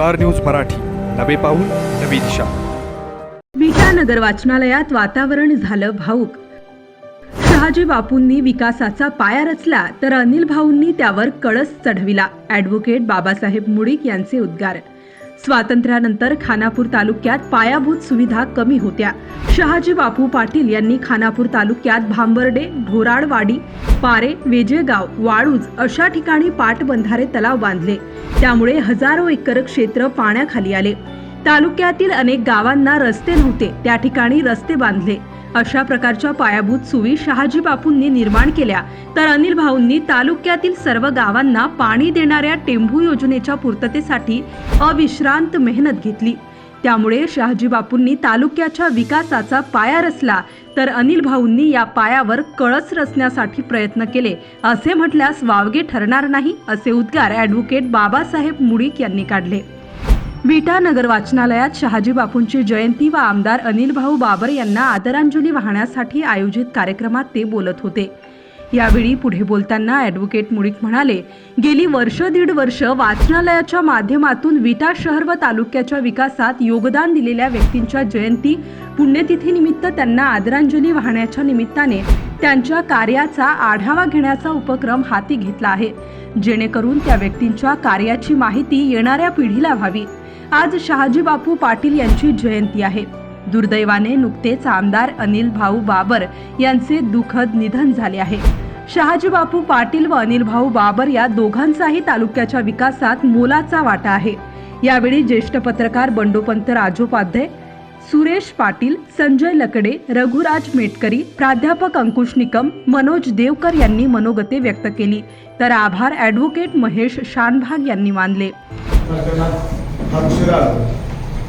Star news Marathi. नवे पाऊल नवी दिशा. विटा नगर वाचनालयात वातावरण झालं भाऊक. शहाजी बापूंनी विकासाचा पाया रचला तर अनिल भाऊंनी त्यावर कळस चढविला ॲडव्होकेट बाबासाहेब मुळीक यांचे उद्गार. स्वातंत्र्यानंतर खानापूर तालुक्यात पायाभूत सुविधा कमी होत्या. शहाजी बापू पाटील यांनी खानापूर तालुक्यात भांबर्डे ढोराळवाडी पारे वेजेगाव वाळूज अशा ठिकाणी पाटबंधारे तलाव बांधले. त्यामुळे हजारो एकर क्षेत्र पाण्याखाली आले. तालुक्यातील अनेक गावांना रस्ते नव्हते. त्या ठिकाणी रस्ते बांधले. अशा प्रकारच्या पायाभूत सुविधा शहाजी बापूंनी निर्माण केल्या. तर अनिल भाऊंनी तालुक्यातील सर्व गावांना पाणी देणाऱ्या टेंभू योजनेच्या पूर्ततेसाठी अविश्रांत मेहनत घेतली. त्यामुळे शहाजी बापूंनी तालुक्याच्या विकासाचा पाया रचला. तर अनिल भाऊंनी या पायावर कळस रचण्यासाठी प्रयत्न केले. असे म्हटल्यास वावगे ठरणार नाही असे उद्गार ॲडव्होकेट बाबासाहेब मुळीक यांनी काढले. विटा नगर वाचनालयात शहाजी बापूंची जयंती व आमदार अनिल भाऊ बाबर यांना आदरांजली वाहण्यासाठी आयोजित कार्यक्रमात ते बोलत होते. यावेळी पुढे बोलताना ॲडव्होकेट मुळीक म्हणाले गेली वर्ष दीड वर्ष वाचनालयाच्या माध्यमातून विटा शहर व तालुक्याच्या विकासात योगदान दिलेल्या व्यक्तींच्या जयंती पुण्यतिथीनिमित्त त्यांना आदरांजली वाहण्याच्या निमित्ताने त्यांच्या कार्याचा आढावा घेण्याचा उपक्रम हाती घेतला आहे. जेणेकरून त्या व्यक्तींच्या कार्याची माहिती येणाऱ्या पिढीला व्हावी. आज शहाजी बापू पाटील यांची जयंती आहे. दुर्दैवाने नुकतेच आमदार अनिल भाऊ बाबर यांचे दुःखद निधन झाले आहे. शहाजी बापू पाटील व अनिल भाऊ बाबर या दोघांचाही तालुक्याच्या विकासात मोलाचा वाटा आहे. यावेळी ज्येष्ठ पत्रकार बंडोपंत राजोपाध्याय सुरेश पाटील संजय लकडे रघुराज मेटकरी प्राध्यापक अंकुश निकम मनोज देवकर यांनी मनोगते व्यक्त केली. तर आभार ॲडव्होकेट महेश शानभाग यांनी मानले. हा उशिरा आला.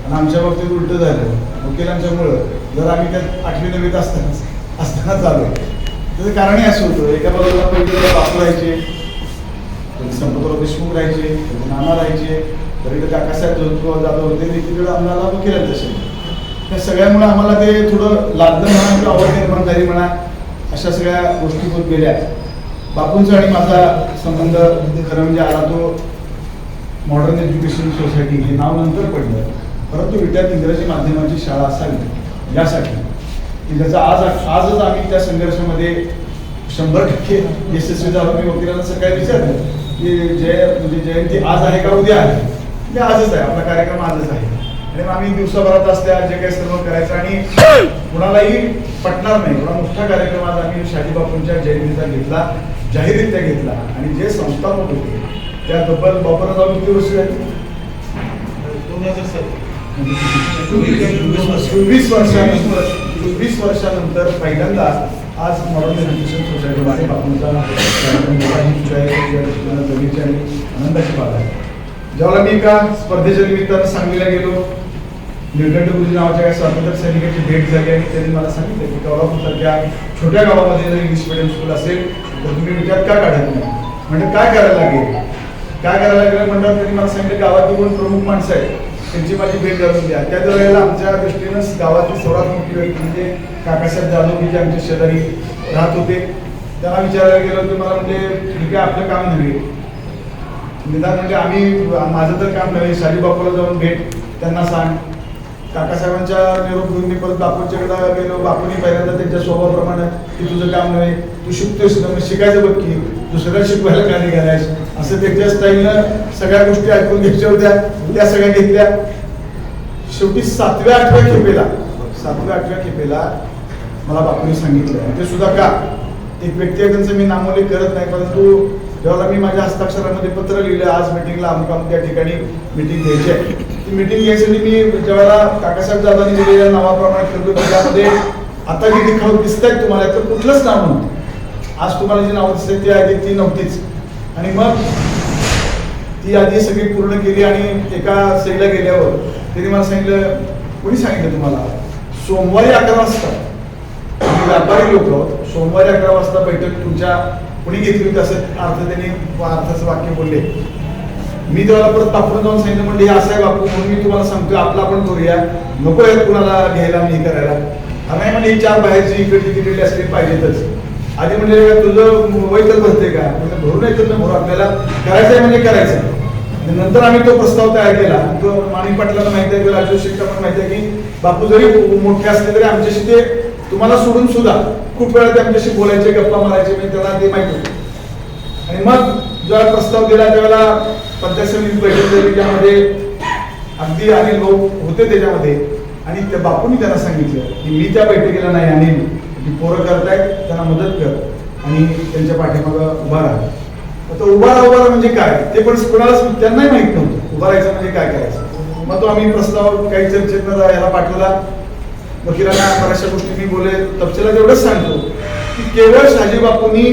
आणि आमच्या बाबतीत उलट झालं. वकिलांच्यामुळं जर आम्ही त्यात आठवी नववीत असताना असताना चालू त्याचं कारणही असं होतं. एका बाजूला पहिले बापू राहायचे कधी संपतराव देशमुख राहायचे कधी नाना राहायचे कधी काकासाहेब जोधपूर जाधव होते तिकडे आम्हाला वकिलांचं शरीर त्या सगळ्यामुळे आम्हाला ते थोडं लागलं म्हणा किंवा आवड निर्माण झाली म्हणा अशा सगळ्या गोष्टी होत गेल्या. बापूंचा आणि माझा संबंध खरं म्हणजे आला तो मॉडर्न एज्युकेशन सोसायटी हे नाव नंतर पडलं. परंतु विद्यार्थी इंग्रजी माध्यमाची शाळा असावी यासाठी. की ज्याचा आज आजच आम्ही त्या संघर्षामध्ये शंभर टक्के यशस्वी झालो. मी वकिलांना सकाळी विचारलं की जय म्हणजे जयंती आज आहे का उद्या आहे? ते आजच आहे. आपला कार्यक्रम आजच आहे. आणि मग आम्ही दिवसाभरात असल्या जे काही सर्व करायचं आणि कुणालाही पटणार नाही. एवढा मोठा कार्यक्रम आज आम्ही शाजी बापूंच्या जयंतीचा घेतला जाहीररित्या घेतला. आणि जे संस्थापक होते त्या तब्बल बापूला जाऊन किती वर्ष झाली? वीस वर्षानंतर वीस वर्षानंतर पहिल्यांदा आज मॉडर्न एज्युकेशन बापूंचा. ही जयंती या दृष्टीनं जगीची आणि आनंदाची बाब आहे. ज्यावेळेला मी एका स्पर्धेच्या निमित्तानं सांगलीला गेलो निळकंठ गुरुजी नावाच्या एका स्वातंत्र्य सैनिकाची भेट झाली आणि त्यांनी मला सांगितलं की कोल्हापूरसारख्या छोट्या गावामध्ये जर इंग्लिश मिडियम स्कूल असेल तर तुम्ही विचार का काढत नाही? म्हणजे काय करायला लागेल? काय करायला लागलं? म्हणतात त्यांनी मला सांगितलं गावातली दोन प्रमुख माणसं आहेत. त्यांची माझी भेट करून द्या. त्या वेळेला आमच्या दृष्टीनं गावातली सर्वात मोठी व्यक्ती म्हणजे काकासाहेब जाधव जे आमच्या शेजारी राहत होते. त्यांना विचारायला गेलो तर मला म्हणजे ठीक आहे आपलं काम नव्हे. निदान म्हणजे आम्ही माझं तर काम नव्हे शालीबापूला जाऊन भेट त्यांना सांग. काकासाहेबांच्या निरोप घेऊन मी परत बापूच्याकडे गेलो. बापूंनी पहिल्यांदा त्यांच्या स्वभावाप्रमाणे की तुझं काम नव्हे. तू शिकतोयस ना मग शिकायचं बघ की. दुसऱ्याला शिकवायला काय घालायचं असं त्यांच्या स्टाईलनं सगळ्या गोष्टी ऐकून घ्यायच्या होत्या. त्या सगळ्या घेतल्या. शेवटी सातव्या आठव्या खेपेला सातव्या आठव्या खेपेला मला बापूने सांगितलं. ते सुद्धा का एक व्यक्ती आहे त्यांचं मी नामोल्लेख करत नाही परंतु जेव्हा मी माझ्या हस्ताक्षरामध्ये पत्र लिहिलं आज मिटिंगला अमुक अमुक त्या ठिकाणी मिटिंग घ्यायची आहे. ती मिटिंग घ्यायसाठी मी ज्यावेळेला काकासाहेब दादांनी दिलेल्या नावाप्रमाणे ठरलो त्याच्यामध्ये त्यामध्ये आता जी दिखाव दिसत आहेत तुम्हाला तर कुठलंच नाव नव्हतं. आज तुम्हाला जी नावं दिसत ती आहे ती नव्हतीच. आणि मग ती यादी सगळी पूर्ण केली आणि एका साईडला गेल्यावर त्यांनी मला सांगितलं कोणी सांगितलं तुम्हाला? सोमवारी अकरा वाजता. आम्ही व्यापारी लोक आहोत. सोमवारी अकरा वाजता बैठक तुमच्या कुणी घेतली होती असं अर्थ त्यांनी अर्थाचं वाक्य बोलले. मी तेव्हा परत बापून जाऊन सांगितलं म्हणजे हे असं आहे बापू म्हणून मी तुम्हाला सांगतो आपलं आपण करूया. नको आहे कुणाला घ्यायला आणि हे करायला. हा नाही म्हणजे चार बाहेरची इकडची तिकडली असली पाहिजेतच. आधी म्हणजे तुझं वय तर भरते का? म्हणजे भरून येतं ना भरून आपल्याला करायचं आहे म्हणजे करायचं आणि नंतर आम्ही तो प्रस्ताव तयार केला. तो माणिक पाटलाला माहिती आहे राजू शेट्टा पण माहिती आहे की बापू जरी मोठे असले तरी आमच्याशी ते तुम्हाला सोडून सुद्धा खूप वेळा ते आमच्याशी बोलायचे गप्पा मारायचे म्हणजे त्याला ते माहिती होते. आणि मग जेव्हा प्रस्ताव दिला त्यावेळेला पंचायत समिती बैठक झाली त्यामध्ये अगदी आणि लोक होते त्याच्यामध्ये. आणि त्या बापूंनी त्यांना सांगितलं की मी त्या बैठकीला नाही आणि की पोरं करतायत त्यांना मदत कर आणि त्यांच्या पाठीमागं उभा राहा. आता उभा राहा उभा राहा म्हणजे काय? ते पण कोणालाच त्यांनाही माहीत नव्हतं. उभा राहायचं म्हणजे काय करायचं? मग तो आम्ही प्रस्ताव काही चर्चेत याला पाठवला. वकिलांना बऱ्याचशा गोष्टी मी बोले तपशिलात एवढंच सांगतो की केवळ शाजी बापूंनी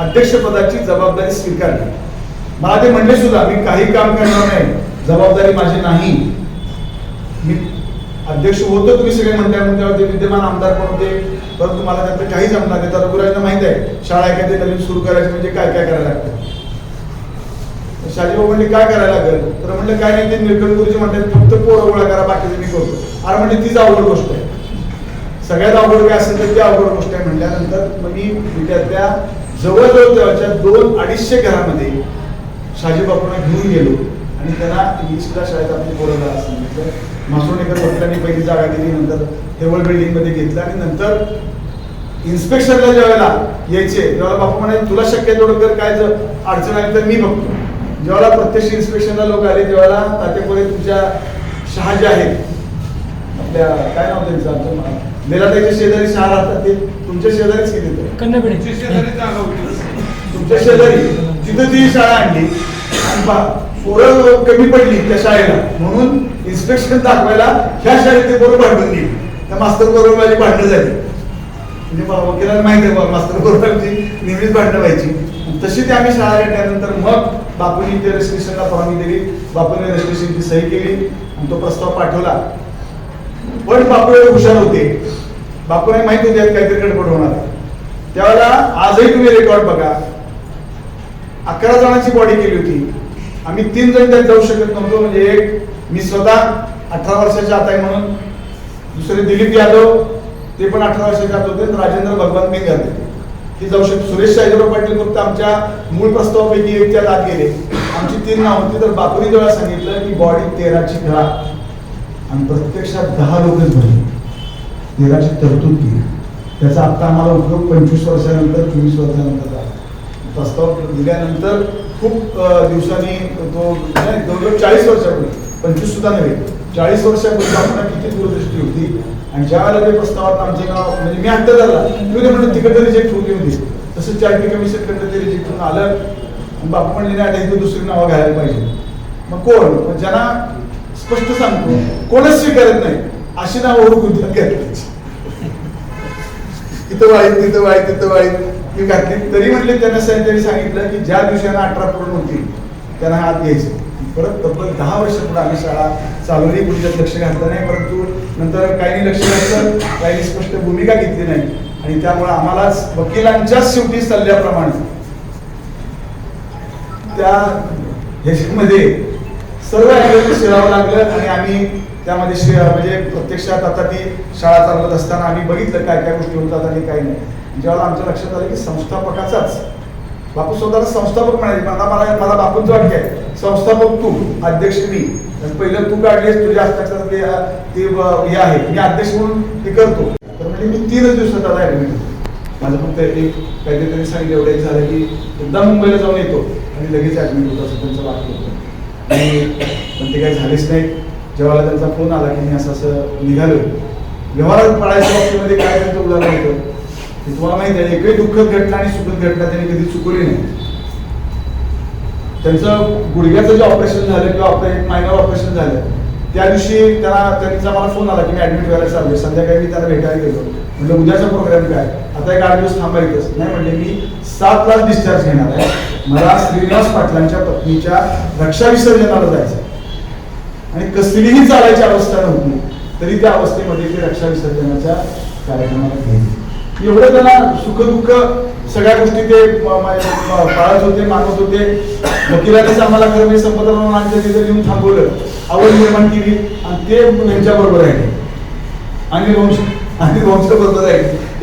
अध्यक्षपदाची जबाबदारी स्वीकारली. मला ते म्हणले सुद्धा मी काही काम करणार नाही जबाबदारी माझी नाही. मी अध्यक्ष होतो तुम्ही सगळे म्हणताय म्हणल्यावर ते विद्यमान आमदार पण होते परंतु मला त्यातलं काही जमणार नाही. तर रघुराजना माहीत आहे शाळा एखादी नवीन सुरू करायची म्हणजे काय काय करायला लागतं? शाजीभाऊ म्हणजे काय करायला लागेल? तर म्हणलं काय नाही ते निळकंठ गुरुजी म्हणतात फक्त पोरं गोळा करा बाकीचं मी करतो. अरे म्हणजे तीच अवघड गोष्ट आहे. सगळ्यात अवघड काय असेल तर ती अवघड गोष्ट आहे म्हटल्यानंतर मग मी विद्यार्थ्या जवळजवळ जवळच्या दोन अडीचशे घरामध्ये शाजीबापूंना घेऊन गेलो. आणि त्यांना इंग्लिशला शाळेत आपली पोरं घाला सांगितलं मासोणेकर वकिलांनी पहिली जागा दिली नंतर हेवळ बिल्डिंगमध्ये घेतलं आणि नंतर इन्स्पेक्शनला ज्या वेळेला यायचे तेव्हा बापू म्हणाले तुला शक्य तेवढं कर काय जर अडचण आली तर मी बघतो. जेव्हा प्रत्यक्ष इन्स्पेक्शनला लोक आले तेव्हा तातेपुरे तुमच्या शहा जे आहेत आपल्या काय नाव त्यांचं आमच्या मेलाताईच्या शेजारी शहा राहतात ते तुमच्या शेजारीच किती तुमच्या शेजारी तिथं ती शाळा आणली. पोरं कमी पडली त्या शाळेला. म्हणून इन्स्पेक्शन दाखवायला ह्या शाळेत ते पोरं भांडून गेली. त्या मास्तर बरोबर माझी भांडणं झाली. म्हणजे मला वकिलांना माहिती आहे मास्तर बरोबर आमची नेहमीच भांडणं व्हायची. तशी ते आम्ही शाळा घेतल्यानंतर मग बापूंनी त्या रजिस्ट्रेशनला परवानगी दिली. बापूने रजिस्ट्रेशनची सही केली. आणि तो प्रस्ताव पाठवला. पण बापू हुशार होते. बापूने माहीत होते काहीतरी गडबड होणार त्यावेळेला आजही तुम्ही रेकॉर्ड बघा. अकरा जणांची बॉडी केली होती. आम्ही तीन जण त्यात जाऊ शकत नव्हतो. म्हणजे एक मी स्वतः अठरा वर्षाच्या आत आहे म्हणून. दुसरे दिलीप यादव ते पण अठरा वर्षाच्या आत होते. राजेंद्र भगवान मिंगर ते जाऊ शकतो. सुरेश शाहीराव पाटील फक्त आमच्या मूळ प्रस्तावापैकी एक त्यात आत गेले. आमची तीन नाव होती. तर बापूने जेव्हा सांगितलं की बॉडी तेराची घरा. आणि प्रत्यक्षात दहा लोकच भरले. तेराची तरतूद केली. त्याचा आत्ता आम्हाला उपयोग पंचवीस वर्षानंतर चोवीस वर्षानंतर झाला. प्रस्ताव दिल्यानंतर खूप दिवसांनी तो नाही, जवळजवळ चाळीस वर्षापूर्वी पंचवीस सुद्धा नव्हे चाळीस वर्षापूर्वी आपण किती दूरदृष्टी होती आणि ज्या वेळेला ते प्रस्तावात आमचे नाव म्हणजे मी हत्या झाला तुम्ही ते तिकडे रिजेक्ट होऊन होती तसंच चार्टी कमिशनकडे ते रिजेक्ट होऊन आलं. आणि बापू म्हणले नाही आता दुसरी नावं घालायला पाहिजे. मग कोण? मग ज्यांना स्पष्ट सांगतो कोणच स्वीकारत नाही अशी नावं ओळखून त्यात घातली तिथं वाईट तिथं वाईट तिथं वाईट. ती घातली तरी म्हटले त्यांना त्यांनी सांगितलं की ज्या दिवशी यांना अठरा पूर्ण होतील त्यांना हात घ्यायचे. परत तब्बल दहा वर्ष पुढे आम्ही शाळा चालवली पुढच्यात लक्ष घातलं नाही परंतु नंतर काही लक्ष घातलं काही स्पष्ट भूमिका घेतली नाही. आणि त्यामुळे आम्हाला वकिलांच्याच शेवटी सल्ल्याप्रमाणे त्या ह्याच्यामध्ये सर्व अँगल शिरावं लागलं आणि आम्ही त्यामध्ये म्हणजे प्रत्यक्षात आता ती शाळा चालवत असताना आम्ही बघितलं काय काय गोष्टी होतात आणि काय नाही. जेव्हा आमच्या लक्षात आलं की संस्थापकाचाच. बापू स्वतःला संस्थापक म्हणाले मला मला मला बापूंचं वाक्य आहे. संस्थापक तू अध्यक्ष मी. पहिलं तू काढलेस तुझ्या हस्ताक्षरात ते हे आहे. मी अध्यक्ष म्हणून ते करतो. तर म्हणजे मी तीनच दिवसात आता ऍडमिट माझं फक्त एक काहीतरी सांगितलं एवढं झालं की एकदा मुंबईला जाऊन येतो आणि लगेच ऍडमिट होतो असं त्यांचं वाक्य होतं. आणि पण ते काही झालेच नाही. जेव्हा त्यांचा फोन आला की मी असं असं निघालो व्यवहारात पडायच्या बाबतीमध्ये काय त्यांचं उदाहरण होतं? ते तुम्हाला माहिती आहे एकही दुःखद घटना आणि सुखद घटना त्यांनी कधी चुकवली नाही. त्यांचं गुडघ्याचं जे ऑपरेशन झालं किंवा ऑपरेट मायनर ऑपरेशन झालं त्या दिवशी त्यांना त्यांचा मला फोन आला की मी ऍडमिट व्हायला चाललोय. संध्याकाळी मी त्यांना भेटायला गेलो. म्हणजे उद्याचा प्रोग्राम काय? आता एक आठ दिवस थांबायचंच नाही म्हणजे मी सात लाख डिस्चार्ज घेणार आहे. मला श्रीनिवास पाटलांच्या पत्नीच्या रक्षा विसर्जनाला जायचं आणि कसलीही चालायची अवस्था नव्हती. तरी त्या अवस्थेमध्ये ते रक्षा विसर्जनाच्या कार्यक्रमाला गेले. एवढं त्यांना सुखदुःख सगळ्या गोष्टी ते पाळत होते मानत होते. वकिलांनीच आम्हाला खरं म्हणजे संपतराव आमच्या तिथे येऊन थांबवलं. आवड निर्माण केली आणि ते यांच्या बरोबर आहे. आणि वंश आणि वंश बरोबर आहे.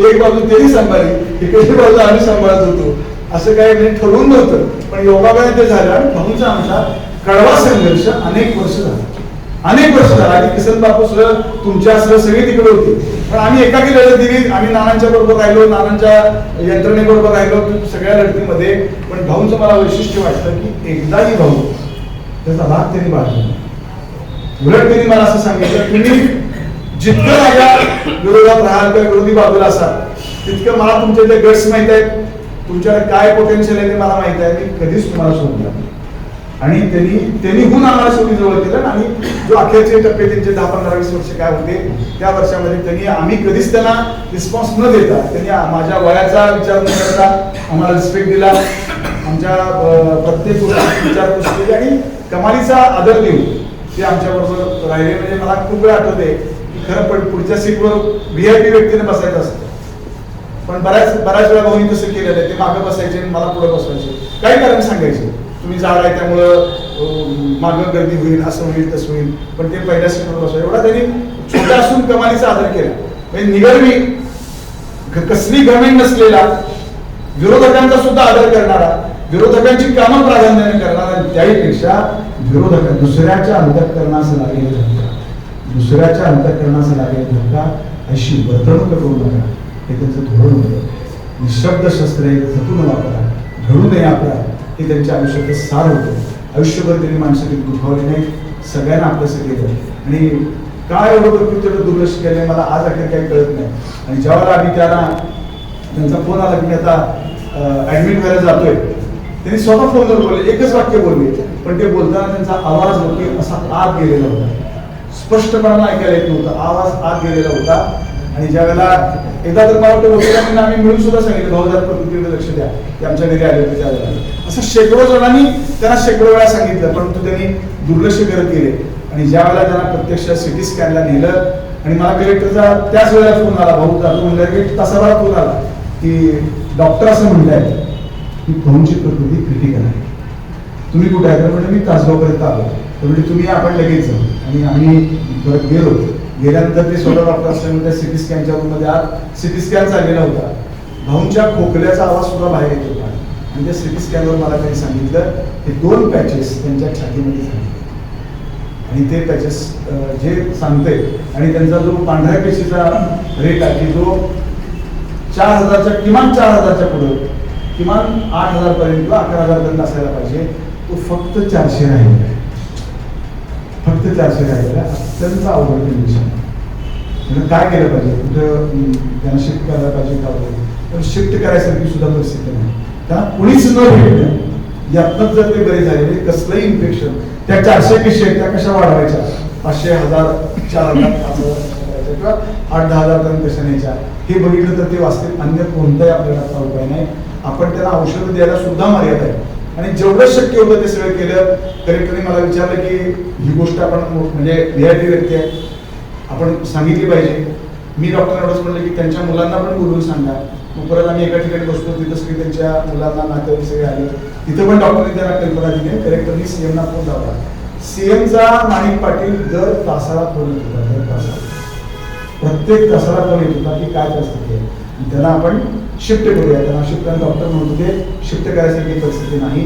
एक बाजू तेही सांभाळली इकडची बाजू आम्ही सांभाळत होतो. असं काही म्हणजे ठरवून नव्हतं. पण योगाबाने ते झालं आणि म्हणूनच आमचा कडवा संघर्ष अनेक वर्ष झाला. अनेक वर्ष झाला. आणि किसन बापू सर तुमच्या सर सगळे तिकडे होते. पण आम्ही एकाकी लढत दिली. आम्ही नानांच्या बरोबर राहिलो नानांच्या यंत्रणेबरोबर राहिलो सगळ्या लढतीमध्ये. पण भाऊंचं मला वैशिष्ट्य वाटतं की एकदाही भाऊ त्याचा भाग त्यांनी बाळगला उलट त्यांनी मला असं सांगितलं तुम्ही जितकं माझ्या विरोधात राहाल किंवा विरोधी बाजूला असाल तितकं मला तुमचे जे गट्स माहीत आहेत. तुमच्याकडे काय पोटेन्शियल आहे ते मला माहीत आहे. मी कधीच तुम्हाला सोडून आणि त्यांनी त्यांनी होऊन आम्हाला शेवटी जवळ केलं आणि जो अखेरचे टप्पे त्यांचे दहा पंधरा वीस वर्ष काय होते त्या वर्षामध्ये त्यांनी आम्ही कधीच त्यांना रिस्पॉन्स न देता त्यांनी माझ्या वयाचा विचार न करता आम्हाला रिस्पेक्ट दिला. आमच्या प्रत्येक गोष्टीत विचारपूस केली आणि कमालीचा आदर देऊन ते आमच्याबरोबर राहिले. म्हणजे मला खूप वेळ आठवते की खरं पण पुढच्या सीटवर व्ही आय पी व्यक्तीने बसायचं असतं. पण बऱ्याच बऱ्याच वेळा भाऊनी तसं केलेलं आहे ते मागं बसायचे आणि मला पुढे बसवायचे. काही कारण सांगायचे. तुम्ही जाड आहे त्यामुळं मागं गर्दी होईल असं होईल तसं होईल. पण ते पहिल्या सीटवर बसवा. एवढा त्यांनी छोटा असून कमालीचा आदर केला. म्हणजे निगर्वी कसली गमेंट नसलेला विरोधकांचा सुद्धा आदर करणारा विरोधकांची कामं प्राधान्याने करणारा त्याहीपेक्षा विरोधक दुसऱ्याच्या अंतःकरणास लागेल धक्का. दुसऱ्याच्या अंतकरणाचं लागेल धक्का अशी वर्तणूक करू नका हे त्यांचं धोरण होतं. निशब्द शस्त्रे जपून वापरा घडू नये आपला हे त्यांच्या आयुष्याचं सार होतं. आयुष्यभर त्यांनी माणसाने दुखावले दुखावली नाही. सगळ्यांना आपलंसं केलं आणि काय होतं की त्याला दुर्लक्ष केलंय मला आज अखेर काही कळत नाही. आणि ज्यावेळेला आम्ही त्यांना त्यांचा फोन आला की मी आता ऍडमिट व्हायला जातोय. त्यांनी स्वतः फोनवर बोलले एकच वाक्य बोलले. पण ते बोलताना त्यांचा आवाज होती असा आत गेलेला होता. स्पष्टपणाला ऐकायला येत नव्हता. आवाज आत गेलेला होता. आणि ज्या वेळेला एकदा तर मला वाटतं वकिलांना आम्ही मिळून सुद्धा सांगितलं भाऊ जरा प्रकृतीकडे लक्ष द्या. ते आमच्या घरी आले होते त्यावेळेला. असं शेकडो जणांनी त्यांना शेकडो वेळा सांगितलं परंतु त्यांनी दुर्लक्ष करत गेले. आणि ज्या वेळेला त्यांना प्रत्यक्ष सिटी स्कॅनला नेलं आणि मला कलेक्टरचा त्याच वेळेला फोन आला भाऊ जातो म्हणलं की तासाभरात फोन आला. की डॉक्टर असं म्हणताय की भाऊंची प्रकृती क्रिटिकल आहे. तुम्ही कुठे आहे? तर म्हणजे मी तासगावपर्यंत आलो. तर म्हणजे तुम्ही आपण लगेच जाऊ. आणि आम्ही परत गेलो. गेल्यानंतर ते स्वतः डॉक्टर असल्यामुळे त्या सिटी स्कॅनच्या रूममध्ये आत सिटी स्कॅन चाललेला होता. भाऊंच्या खोकल्याचा आवाज सुद्धा बाहेर येत म्हणजे आणि त्या सिटी स्कॅनवर मला त्यांनी सांगितलं हे दोन पॅचेस त्यांच्या छातीमध्ये झाले आणि ते पॅचेस जे सांगते आणि त्यांचा जो पांढऱ्या पेशीचा रेट आहे की जो चार हजारच्या किमान चार हजारच्या पुढं किमान आठ हजारपर्यंत किंवा अकरा हजारपर्यंत असायला पाहिजे तो फक्त चारशे राहिलेला आहे. फक्त चारशे राहिलेला अत्यंत अवघड कंडिशन म्हणजे काय केलं पाहिजे? कुठं त्यांना शिफ्ट करायला पाहिजे का वगैरे. पण शिफ्ट करायसारखी सुद्धा परिस्थिती नाही. का कुणीच न भेटलं यातनंच जर ते बरे झाले म्हणजे कसलंही इन्फेक्शन त्या चारशे पिशे त्या कशा वाढवायच्या? पाचशे हजार चार हजार पाच हजार किंवा आठ दहा हजार पर्यंत कशा न्यायच्या? हे बघितलं तर ते वाचतील. अन्य कोणताही आपल्याला आता उपाय नाही. आपण त्याला औषधं द्यायला सुद्धा मर्यादा आहे. आणि जेवढं शक्य होतं ते सगळं केलं कलेक्टरने मला विचारलं की ही गोष्ट आपण म्हणजे रियाटी व्यक्ती आहे. आपण सांगितली पाहिजे. मी डॉक्टर एवढंच म्हणलं की त्यांच्या मुलांना पण बोलवून सांगा. मग परत आम्ही एका ठिकाणी बसतो तिथं सगळी त्यांच्या मुलांना नातं सगळे आले. तिथं पण डॉक्टरने त्यांना कल्पना दिली कलेक्टरनी सीएमना फोन लावला. सीएमचा माणिक पाटील दर तासाला फोन येत होता दर तासाला. प्रत्येक तासाला फोन येत होता की काय परिस्थिती आहे. त्यांना आपण शिफ्ट करूया. त्यांना शिफ्ट डॉक्टर म्हणत होते शिफ्ट करायसारखी परिस्थिती नाही.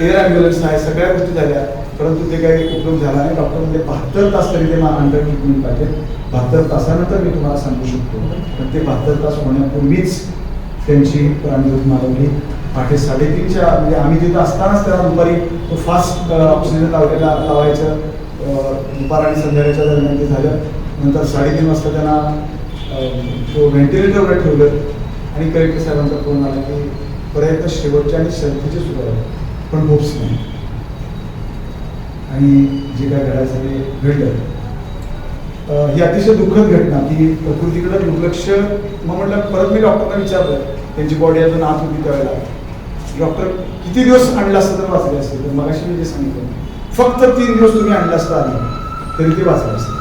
एअर ॲम्ब्युलन्स नाही सगळ्या गोष्टी झाल्या. परंतु ते काही उपयोग झाला नाही. डॉक्टर म्हणजे बहात्तर तास तरी ते अंडर ट्रीटमेंट पाहिजे. बहात्तर तासानंतर मी तुम्हाला सांगू शकतो. पण ते बहात्तर तास होण्यापूर्वीच त्यांची प्राणज्योत मालवली पहाटे साडेतीनच्या म्हणजे आम्ही तिथं असतानाच त्याला दुपारी तो फास्ट ऑक्सिजन लावलेला लावायचं दुपार आणि संध्याकाळच्या दरम्यान ते झालं. नंतर साडेतीन वाजता त्यांना तो व्हेंटिलेटरवर ठेवलं. आणि कलेक्टर साहेबांचा फोन आला की पर्यंत शेवटच्या आणि शर्तीचे सुरू आहे. पण होप्स नाही. आणि जे काय घडायचं ते घडलं ही अतिशय दुःखद घटना की प्रकृतीकडे दुर्लक्ष मग म्हटलं परत मी डॉक्टरना विचारलं. त्यांची बॉडी अजून आत होती त्यावेळेला डॉक्टर किती दिवस आणलं असतं तर वाचले असते? तर मगाशी मी जे सांगितलं. फक्त तीन दिवस तुम्ही आणलं असतं आधी. तरी ते वाचलं असतं.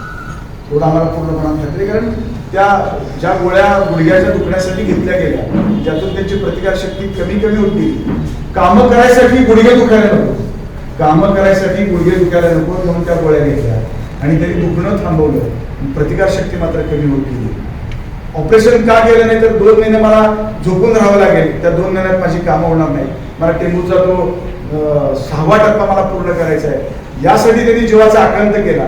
एवढं आम्हाला पूर्णपणात खात्री आहे. कारण त्या ज्या गोळ्या गुडघ्याच्या दुखण्यासाठी घेतल्या गेल्या ज्यातून त्यांची प्रतिकारशक्ती कमी कमी होती कामं करायसाठी गुडघे दुखायला लागतो कामं करायसाठी गुडघे दुखायला नको म्हणून त्या गोळ्या घेतल्या. आणि त्यांनी दुखणं थांबवलं. प्रतिकारशक्ती मात्र कमी होत गेली. ऑपरेशन का केलं नाही तर दोन महिने मला झोपून राहावं लागेल. त्या दोन महिन्यात माझी कामं होणार नाही मला टेंबूचा तो सहावा टप्पा मला पूर्ण करायचा आहे. यासाठी त्यांनी जीवाचा आकांत केला.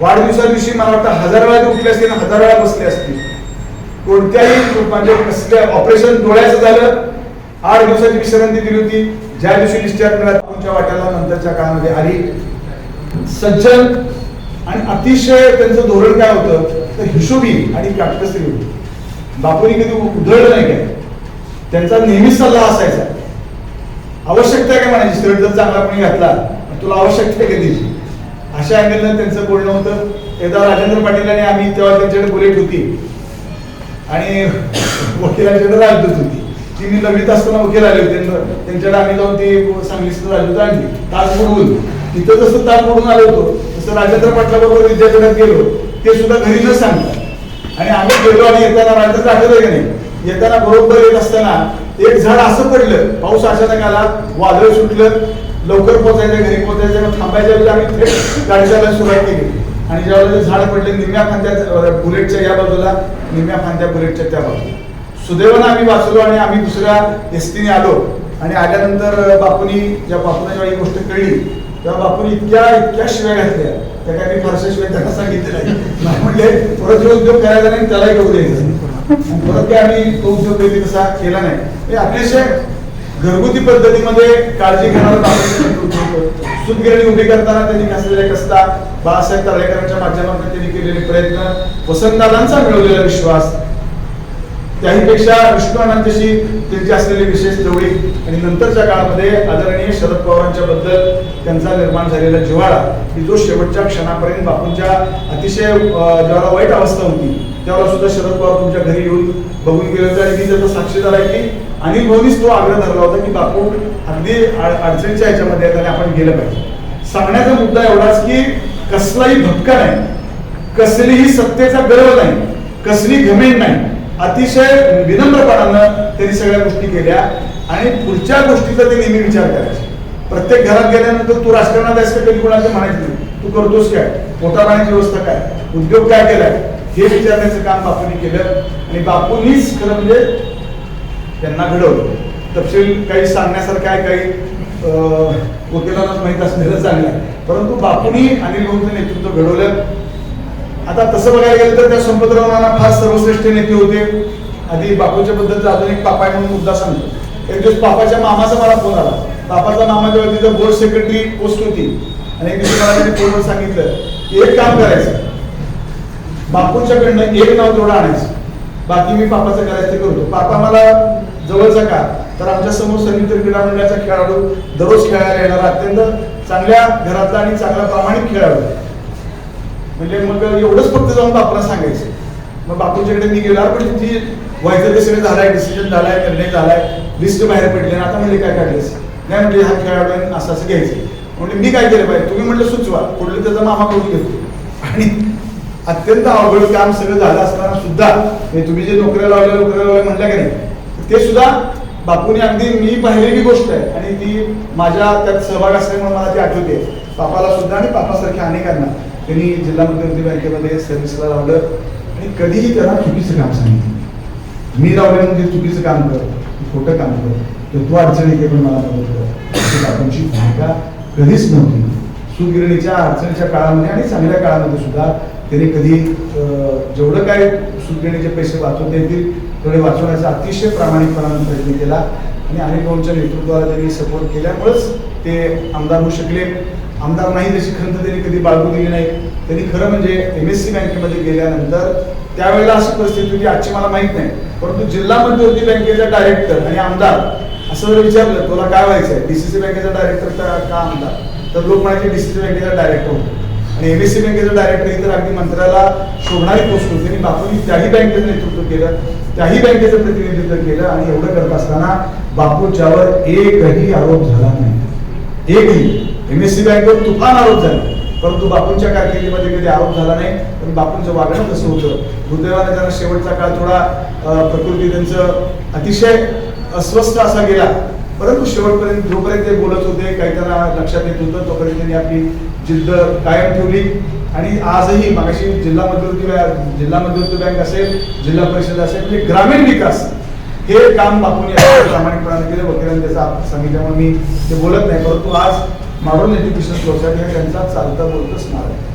वाढदिवसा दिवशी मला वाटतं हजार वेळा उठले असतील आणि हजार वेळा बसले असतील. कोणत्याही म्हणजे कसल्या ऑपरेशन डोळ्याचं झालं. आठ दिवसाची विश्रांती दिली होती. ज्या दिवशी डिस्चार्ज मिळाला तुमच्या वाट्याला नंतरच्या काळामध्ये आली सज्जन आणि अतिशय त्यांचं धोरण काय होतं तर हिशोबी आणि काटकसरी होती. बापूनी कधी उधळलं नाही काय? त्यांचा नेहमीच सल्ला असायचा. आवश्यकता आहे का म्हणायची? शर्ट जर चांगला कोणी घातला तुला आवश्यकता आहे का त्याची अशा अँगलनं त्यांचं बोलणं होतं. एकदा राजेंद्र पाटील आणि आम्ही तेव्हा त्यांच्याकडे बुलेट होती. आणि वकिलांच्याकडे राजदूत होती. ती मी नववीत असताना वकील आले होते त्यांच्याकडे आम्ही जाऊन ती सांगलीचं राजदूत आणली ताज बुडवून तिथं जसं ताज बुडवून आलो होतो तसं राजेंद्र पाटलाबरोबर विद्यापीठात गेलो ते सुद्धा घरी न सांगतात आणि आम्ही गेलो आणि येताना राजेंद्र आठवलं की नाही येताना बरोबर येत असताना एक झाड असं पडलं पाऊस अचानक आला वादळ सुटलं लवकर पोचायचं घरी पोचायचं थांबायच्या वेळेला आम्ही थेट गाडी सुरुवात केली. आणि ज्यावेळेला झाड पडले निम्या फांद्या बुलेटच्या या बाजूला निम्या फांद्या बुलेटच्या त्या बाजूला. सुदैवानं आम्ही वाचलो आणि आम्ही दुसऱ्या एसटीने आलो. आणि आल्यानंतर अं, बापूनी ज्या बापूला जेव्हा ही गोष्ट कळली तेव्हा बापूनी इतक्या इतक्या शिव्या घातल्या. त्या काय मी फारशा शिवाय त्यांना सांगितलं म्हणजे म्हणले परत जो उद्योग करायचा नाही त्यालाही करू द्यायचं. परत काय आम्ही तो उद्योग कधी तसा केला नाही. हे अतिशय घरगुती पद्धतीमध्ये काळजी घेणारा सुतगिरणी उभी करताना त्यांनी घासलेल्या कसता बाळासाहेब तळेकरांच्या माध्यमातून त्यांनी केलेले प्रयत्न वसंतदादांचा मिळवलेला विश्वास त्याहीपेक्षा विष्णू अनंतशी त्यांची असलेली विशेष जवळी आणि नंतरच्या काळामध्ये आदरणीय शरद पवारांच्या बद्दल त्यांचा निर्माण झालेला जिव्हाळा की जो शेवटच्या क्षणापर्यंत बापूंच्या अतिशय ज्यावेळेला वाईट अवस्था होती त्यावेळेला सुद्धा शरद पवार तुमच्या घरी येऊन बघून गेले होते आणि मी त्याचा साक्षीदार आहे की अनिल भाऊनीच तो आग्रह धरला होता की बापू अगदी अडचणीच्या ह्याच्यामध्ये आहेत आणि आपण गेलं पाहिजे. सांगण्याचा मुद्दा एवढाच की कसलाही भपका नाही कसलीही सत्तेचा गर्व नाही कसली घमेंट नाही अतिशय विनम्रपणानं त्यांनी सगळ्या गोष्टी केल्या आणि पुढच्या गोष्टीचा ते नेहमी विचार करायचे. प्रत्येक घरात गेल्यानंतर तू राजकारणात आहेस का? कधी कोणाचं म्हणायचं नाही. तू करतोस काय? पोटा पाण्याची व्यवस्था काय? उद्योग काय केलाय? हे विचारण्याचं काम बापूंनी केलं आणि बापूंनीच खरं म्हणजे त्यांना घडवलं. तपशील काही सांगण्यासारखं आहे काही अं, वकिलांनाच माहीत असलेलं चांगलं आहे. परंतु बापूंनी अनिल भाऊचं नेतृत्व घडवलं. आता तसं बघायला गेलं तर त्या संपतराव नाना फार सर्वश्रेष्ठ नेते होते. आधी बापूच्या बद्दलचा अजून एक पापा आहे म्हणून मुद्दा सांगतो. एक दिवस पापाच्या मामाचा मला फोन आला. बापाचा मामा जेव्हा तिथं बोर्ड सेक्रेटरी पोस्ट होती. आणि एक दिवशी मला त्यांनी फोनवर सांगितलं की एक काम करायचं. बापूच्याकडनं एक नाव तेवढं आणायचं. बाकी मी पापाचं करायचं ते करतो. पापा मला जवळचा का? तर आमच्यासमोर संयुक्त क्रीडा मंडळाचा खेळाडू दररोज खेळायला येणारा. अत्यंत चांगल्या घरातला आणि चांगला प्रामाणिक खेळाडू. म्हणजे मग एवढंच फक्त जाऊन बापूला सांगायचं. मग बापूंच्याकडे मी गेला पण तुमची व्हायचं ते सगळं झालाय डिसिजन झालाय निर्णय झालाय लिस्ट बाहेर पडली आता म्हणजे काय काढलेस नाही म्हणजे हा खेळाडू असं असं घ्यायचं. म्हणजे मी काय केलं पाहिजे? तुम्ही म्हटलं सुचवा. पुढलं त्याचा मामा करून घेतो. आणि अत्यंत अवघड काम सगळं झालं असताना सुद्धा म्हणजे तुम्ही जे नोकऱ्या लावल्या नोकऱ्या लावल्या म्हटल्या का नाही? ते सुद्धा बापूने अगदी मी पाहिलेली गोष्ट आहे. आणि ती माझ्या त्यात सहभाग असल्यामुळे मला ती आठवते. पापाला सुद्धा आणि पापासारख्या अनेकांना. त्यांनी जिल्हा मध्यवर्ती बँकेमध्ये सर्व्हिसला लावलं आणि कधीही त्यांना चुकीचं काम सांगितलं. मी लावले म्हणजे चुकीचं काम कर खोटं काम कर तर तू अडचणी येते मला मदत कर. अशी भूमिका कधीच नव्हती. सुगिरणीच्या अडचणीच्या काळामध्ये आणि चांगल्या काळामध्ये सुद्धा त्यांनी कधी जेवढं काय सुगिरणीचे पैसे वाचवता येतील तेवढे वाचवण्याचा अतिशय प्रामाणिकपणाने प्रयत्न केला. आणि अनेक नेतृत्वाला त्यांनी सपोर्ट केल्यामुळेच ते आमदार होऊ शकले. आमदार नाही तशी खंत त्यांनी कधी बाळगू दिली नाही. त्यांनी खरं म्हणजे एम एस सी बँकेमध्ये गेल्यानंतर त्यावेळेला अशी परिस्थिती होती आजची मला माहीत नाही. परंतु जिल्हा मध्यवर्ती बँकेचा डायरेक्टर आणि आमदार असं जर विचारलं तुला काय व्हायचंय? सी बँकेचा डायरेक्टर का आमदार? तर लोक म्हणायचे बी सी सी बँकेचा डायरेक्टर होतो. आणि एम एस सी बँकेचा डायरेक्टर ही तर अगदी मंत्र्याला शोभणारी पोस्ट होती. आणि बापूंनी त्याही बँकेचं नेतृत्व केलं त्याही बँकेचं प्रतिनिधित्व केलं आणि एवढं करत असताना बापूच्यावर एकही आरोप झाला नाही. एकही. एमएससी बँकेवर तुफान आरोप झाले. परंतु बापूंच्या कारकिर्दीमध्ये कधी आरोप झाला नाही पण बापूंचं वागणं कसं होतं. दुर्दैवाने त्यांना शेवटचा काळ थोडा प्रकृती त्यांचं अतिशय अस्वस्थ असा गेला. परंतु शेवटपर्यंत जोपर्यंत ते बोलत होते काही त्यांना लक्षात येत होतं तोपर्यंत त्यांनी आपली जिद्द कायम ठेवली. आणि आजही मागाशी जिल्हा मध्यवर्ती बँक जिल्हा मध्यवर्ती बँक असेल जिल्हा परिषद असेल म्हणजे ग्रामीण विकास हे काम बापूंनी प्रामाणिकपणाने केलं. वकिलांनी त्याचा सांगितल्यामुळे मी ते बोलत नाही. परंतु आज मॉडर्न एज्युकेशन सोसायटी हा त्यांचा चालता बोलतं स्मारक आहे.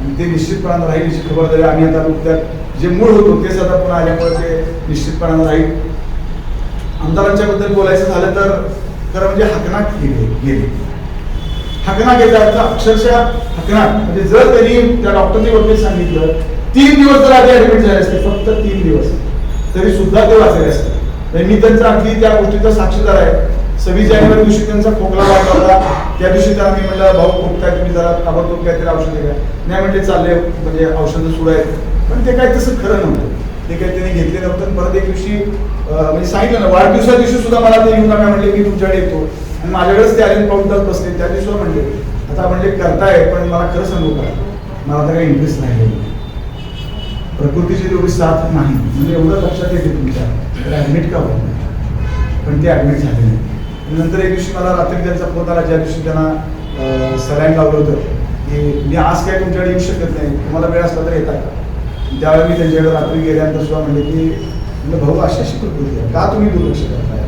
आणि ते निश्चितपणानं राहील याची खबरदारी आम्ही आता नुकत्यात जे मूळ होतो तेच आता पुन्हा आल्यामुळे ते निश्चितपणानं राहील. आमदारांच्या बद्दल बोलायचं झालं तर खरं म्हणजे हकनाक गेले गेले. हकनाक याचा अर्थ अक्षरशः हकनाक म्हणजे जर त्यांनी त्या डॉक्टरने वकील सांगितलं तीन दिवस जर आधी ऍडमिट झाले असते फक्त तीन दिवस तरी सुद्धा ते वाचले असते. मी त्यांचा अगदी त्या गोष्टीचा साक्षीदार आहे. सव्वीस जानेवारी दिवशी त्यांचा खोकला वाढला. होता त्या दिवशी तर मी म्हटलं भाऊ खोकताय तुम्ही जरा ताबडतोब काहीतरी औषध घ्या नाही म्हटले चालले म्हणजे औषधं सुरू आहेत. पण ते काही तसं खरं नव्हतं. ते काही त्यांनी घेतले नव्हतं. परत एक दिवशी म्हणजे सांगितलं ना वाढदिवसा दिवशी सुद्धा मला ते येऊन नका म्हणले मी तुमच्याकडे येतो. आणि माझ्याकडेच ते आले पाऊन तास बसले. त्या दिवशी म्हणले आता म्हणले करताय पण मला खरं सांगू का? मला आता काही इंटरेस्ट नाही प्रकृतीची तेवढी साथ नाही. म्हणजे एवढं लक्षात येते तुमच्या. ॲडमिट का होत नाही? पण ते ॲडमिट झाले नाही. नंतर एक दिवशी मला रात्री त्यांचा फोन आला ज्या दिवशी त्यांना सलाईन लावलं होतं की मी आज काय तुमच्याकडे येऊ शकत नाही तुम्हाला वेळ असला तर येता का? त्यावेळी मी त्यांच्याकडे रात्री गेल्यानंतर सुद्धा म्हणले की म्हणजे भाऊ अशी अशी प्रकृती आहे? का तुम्ही दुर्लक्ष करताय?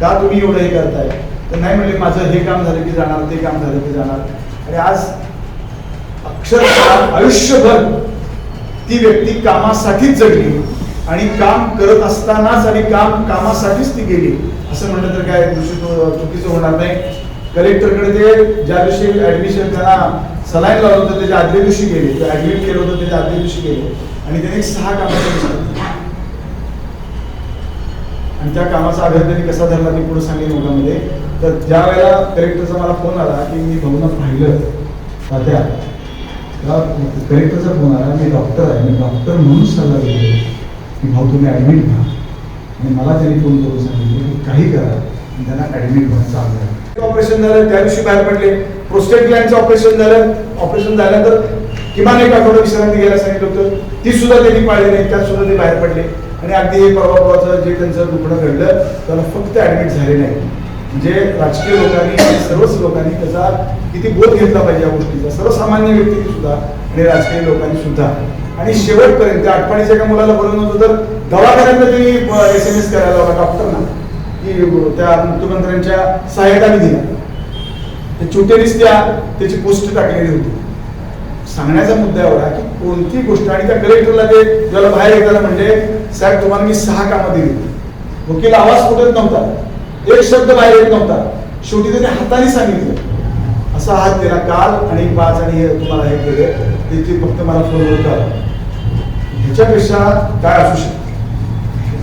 का तुम्ही एवढं हे करताय? तर नाही म्हणले माझं हे काम झालं की जाणार ते काम झालं की जाणार. आणि आज अक्षरशः आयुष्यभर ती व्यक्ती कामासाठीच जगली. आणि काम करत असतानाच आणि काम कामासाठीच ती गेली. असं म्हणलं तर काय दूषित चुकीचं होणार नाही. कलेक्टरकडे ते ज्या दिवशी ऍडमिशन त्यांना सलाईन लावलं होतं त्याच्या आदल्या दिवशी गेले ऍडमिट केलं होतं त्याच्या आदल्या दिवशी गेले. आणि त्याने सहा कामाचं लिस्ट आणि त्या कामाचा आधार त्यांनी कसा धरला मी पुढे सांगेन मुलामध्ये. तर ज्या वेळेला कलेक्टरचा मला फोन आला की मी भाऊना पाहिलं सध्या कलेक्टरचा फोन आला मी डॉक्टर आहे मी डॉक्टर म्हणून सल्ला दिले की भाऊ तुम्ही ॲडमिट व्हा आणि मला त्यांनी फोन करून सांगितले की काही करा. त्यांना ॲडमिट व्हायचं आहे. ऑपरेशन झालं त्या दिवशी बाहेर पडले. प्रोस्टेट ग्लँडचं ऑपरेशन झालं. ऑपरेशन झाल्यानंतर किमान एक आठवडा विश्रांती घ्यायला सांगितलं होतं. ती सुद्धा त्यांनी पाळली नाही त्यात सुद्धा ते बाहेर पडले. आणि अगदी हे परवा परवाचं जे त्यांचं दुखणं घडलं त्याला फक्त ॲडमिट झाले नाही. म्हणजे राजकीय लोकांनी सर्वच लोकांनी त्याचा किती बोध घेतला पाहिजे या गोष्टीचा. सर्वसामान्य व्यक्तींनी सुद्धा आणि राजकीय लोकांनी सुद्धा. आणि शेवटपर्यंत त्या आठवणीच्या एका मुलाला बरं नव्हतं तर दवाखान्यात त्यांनी एस एम एस करायला लावला डॉक्टरना की त्या मुख्यमंत्र्यांच्या सहाय्यताने दिला. ते चुटेरीस त्या त्याची पोस्ट टाकलेली होती. सांगण्याचा मुद्दा एवढा की कोणती गोष्ट आणि त्या कलेक्टरला ते ज्याला बाहेर येताना म्हणजे साहेब तुम्हाला मी सहा कामं दिली वकील आवाज फुटत नव्हता. एक शब्द बाहेर येत नव्हता. शेवटी त्याने हाताने सांगितलं. असा हात दिला काल आणि पाच आणि हे तुम्हाला हे केले. त्याची फक्त मला फोनवर करा. ह्याच्यापेक्षा काय असू शकते?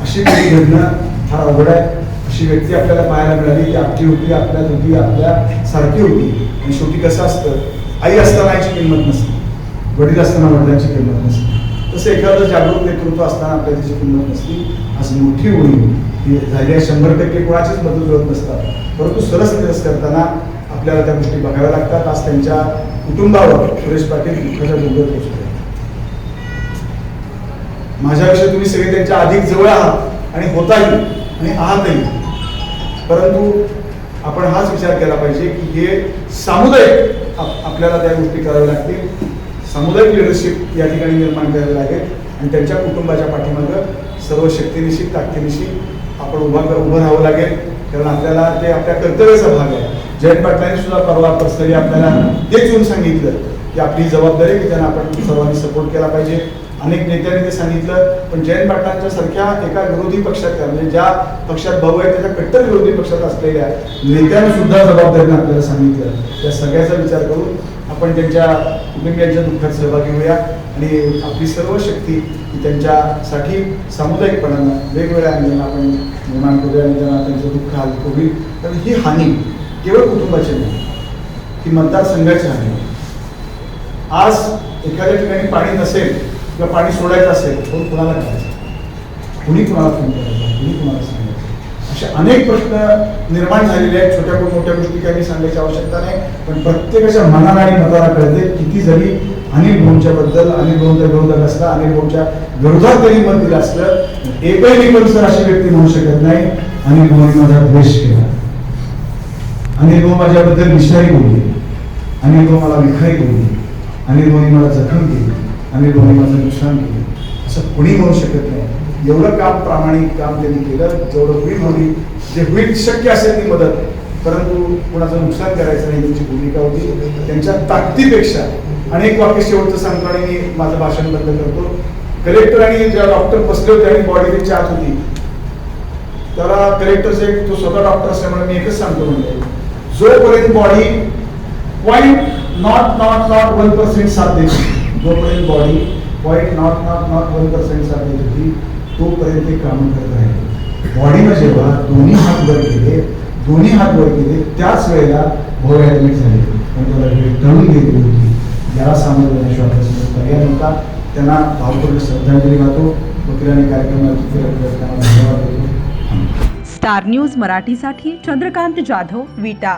अशी काही घडणं फार अवघड आहे. अशी व्यक्ती आपल्याला पाहायला मिळाली. ती आपली होती आपल्यात होती आपल्या सारखी होती. आणि शेवटी कसं असतं? आई असताना याची किंमत नसते. वडील असताना वडिलांची किंमत नसते. तसं एखादं जागरूक नेतृत्व असताना आपल्या त्याची किंमत नसती. आज मोठी होईल. ही झाली आहे शंभर टक्के कोणाचीच मदत होत नसतात. परंतु सरस निरस करताना आपल्याला त्या गोष्टी बघाव्या लागतात. आज त्यांच्या कुटुंबावर सुरेश पाटील दुःखाच्या डोंगर पोचले. माझ्यापेक्षा तुम्ही सगळे त्यांच्या अधिक जवळ आहात आणि होताही आणि आहातही. परंतु आपण हाच विचार केला पाहिजे की हे सामुदायिक आपल्याला त्या गोष्टी कराव्या लागतील. सामुदायिक लिडरशिप या ठिकाणी निर्माण करावी लागेल आणि त्यांच्या कुटुंबाच्या पाठीमागं सर्व शक्तीनिशी ताकदीनिशी आपण उभा उभं राहावं लागेल. कारण आपल्याला ते आपल्या कर्तव्याचा भाग आहे. जयंत पाटलांनी सुद्धा परवा प्रस्तरी आपल्याला तेच येऊन सांगितलं की आपली जबाबदारी की त्यांना आपण सर्वांनी सपोर्ट केला पाहिजे. अनेक नेत्यांनी ते सांगितलं पण जयंत पाटलांच्या सारख्या एका विरोधी पक्षाच्या म्हणजे ज्या पक्षात भाऊ आहे त्याच्या कट्टर विरोधी पक्षात असलेल्या नेत्यांनी सुद्धा जबाबदारीने आपल्याला सांगितलं. त्या सगळ्याचा विचार करून आपण त्यांच्या कुटुंबियांच्या दुःखात सहभागी होऊया आणि आपली सर्व शक्ती त्यांच्यासाठी सामुदायिकपणानं वेगवेगळ्या अंगाने आपण निर्माण करूया आणि त्यांना त्यांचं दुःख हलकं होईल कारण ही हानी केवळ कुटुंबाचे नाही ही मतदारसंघाची आहे. आज एखाद्या ठिकाणी पाणी नसेल किंवा पाणी सोडायचं असेल तर कुणाला करायचं? कुणी कुणाला फोन करायचा? कुणी कुणाला सांगायचं? असे अनेक प्रश्न निर्माण झालेले आहेत. छोट्या मोठ्या गोष्टी काही मी सांगायची आवश्यकता नाही पण प्रत्येकाच्या मनाला आणि मताला कळते किती जरी अनिल भाऊंच्या बद्दल अनिल भाऊंचा विरोधक असला अनिल भाऊंच्या विरोधात जरी मत दिलं असलं एकही मी पण सर अशी व्यक्ती म्हणू शकत नाही अनिल भाऊंनी माझा द्वेष केला. आणि तो माझ्याबद्दल विषारी बोलले आणि तो मला विखारी बोलले अनिल दोन्ही मला जखम केली. आणि दोन्ही माझं नुकसान केलं. असं कोणी म्हणू शकत नाही. एवढं काम प्रामाणिक काम त्यांनी केलं. जेवढं होईल होईल. जे होईल शक्य असेल ती मदत. परंतु कुणाचं नुकसान करायचं नाही त्यांची भूमिका होती. त्यांच्या ताकदीपेक्षा अनेक वाक्य शेवटचं सांगतो आणि मी माझं भाषण बंद करतो. कलेक्टर आणि ज्या डॉक्टर बसले होते आणि बॉडी आत होती. त्याला कलेक्टर साहेब तो स्वतः डॉक्टर असल्यामुळे मी एकच सांगतो म्हणजे जोपर्यंत body point not not not one percent साथ देते जोपर्यंत body point not not not one percent साथ देत होती तोपर्यंत ते काम करत राहिले बॉडीला जेव्हा दोन्ही हात वर केले दोन्ही हात वर केले त्याच वेळेला भोग ॲडमिट झाले. पण त्याला वेळ टळून घेतली होती. याला सामोरं जाण्याशिवाय आपल्यासमोर पर्याय नव्हता. त्यांना भावपूर्ण श्रद्धांजली वाहतो. वकील कार्यक्रमाची धन्यवाद देतो. स्टार न्यूज मराठीसाठी चंद्रकांत जाधव विटा.